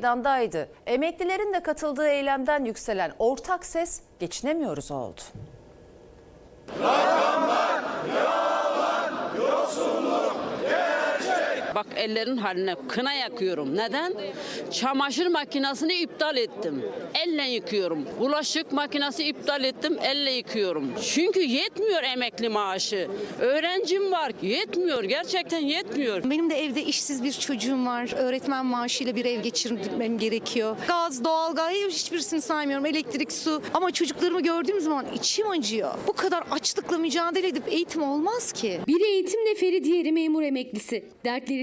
meydandaydı. Emeklilerin de katıldığı eylemden yükselen ortak ses geçinemiyoruz oldu. Bak ellerin haline kına yakıyorum. Neden? Çamaşır makinesini iptal ettim. Elle yıkıyorum. Bulaşık makinesi iptal ettim. Elle yıkıyorum. Çünkü yetmiyor emekli maaşı. Öğrencim var. Yetmiyor. Gerçekten yetmiyor. Benim de evde işsiz bir çocuğum var. Öğretmen maaşıyla bir ev geçirmem gerekiyor. Gaz, doğalgaz hiçbirisini saymıyorum. Elektrik, su. Ama çocuklarımı gördüğüm zaman içim acıyor. Bu kadar açlıkla mücadele edip eğitim olmaz ki. Biri eğitim neferi, diğeri memur emeklisi.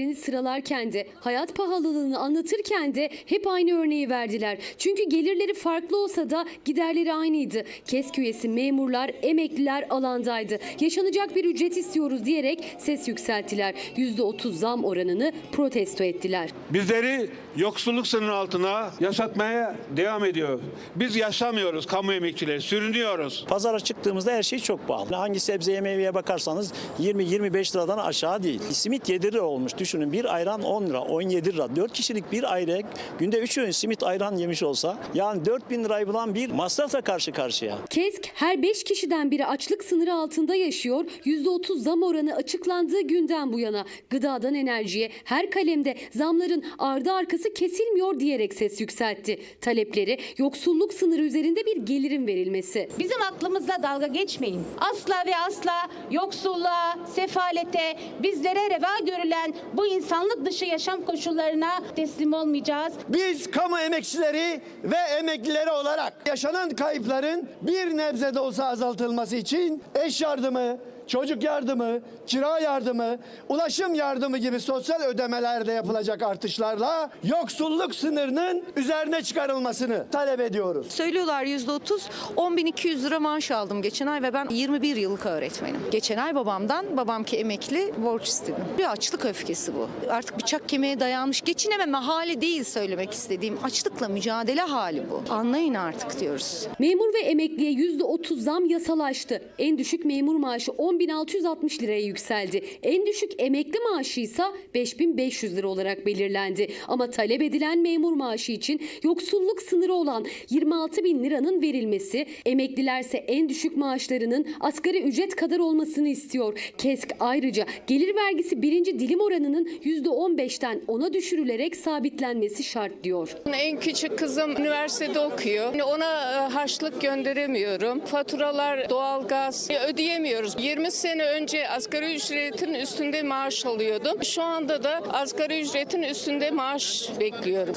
Dertlerini sıralarken de, hayat pahalılığını anlatırken de hep aynı örneği verdiler. Çünkü gelirleri farklı olsa da giderleri aynıydı. KESK üyesi memurlar, emekliler alandaydı. Yaşanacak bir ücret istiyoruz diyerek ses yükselttiler. %30 zam oranını protesto ettiler. Bizleri yoksulluk sınırı altına yaşatmaya devam ediyor. Biz yaşamıyoruz kamu emekçileri, sürünüyoruz. Pazara çıktığımızda her şey çok pahalı. Hangi sebzeye meyveye bakarsanız 20-25 liradan aşağı değil. Simit 7 lira olmuş. Düşünün bir ayran 10 lira, 17 lira. 4 kişilik bir aile günde 3 öğün simit ayran yemiş olsa yani 4000 lirayı bulan bir masrafla karşı karşıya. KESK her 5 kişiden biri açlık sınırı altında yaşıyor. %30 zam oranı açıklandığı günden bu yana gıdadan enerjiye her kalemde zamların ardı arkası kesilmiyor diyerek ses yükseltti. Talepleri yoksulluk sınırı üzerinde bir gelirin verilmesi. Bizim aklımızla dalga geçmeyin. Asla ve asla yoksulluğa, sefalete, bizlere reva görülen bu insanlık dışı yaşam koşullarına teslim olmayacağız. Biz kamu emekçileri ve emeklileri olarak yaşanan kayıpların bir nebze de olsa azaltılması için eş yardımı, çocuk yardımı, kira yardımı, ulaşım yardımı gibi sosyal ödemelerde yapılacak artışlarla yoksulluk sınırının üzerine çıkarılmasını talep ediyoruz. Söylüyorlar %30. 10.200 lira maaş aldım geçen ay ve ben 21 yıllık öğretmenim. Geçen ay babamdan, babam ki emekli, borç istedim. Bir açlık öfkesi bu. Artık bıçak kemiğe dayanmış. Geçinememe hali değil söylemek istediğim. Açlıkla mücadele hali bu. Anlayın artık diyoruz. Memur ve emekliye %30 zam yasalaştı. En düşük memur maaşı 10.660 liraya yükseldi. En düşük emekli maaşı ise 5.500 lira olarak belirlendi. Ama talep edilen memur maaşı için yoksulluk sınırı olan 26 bin liranın verilmesi, emeklilerse en düşük maaşlarının asgari ücret kadar olmasını istiyor. KESK ayrıca gelir vergisi birinci dilim oranının %15'ten 10'a düşürülerek sabitlenmesi şart diyor. En küçük kızım üniversitede okuyor. Yani Ona e, harçlık gönderemiyorum. Faturalar, doğalgaz e, ödeyemiyoruz. 20 sene önce asgari ücretin üstünde maaş alıyordum. Şu anda da asgari ücretin üstünde maaş bekliyorum.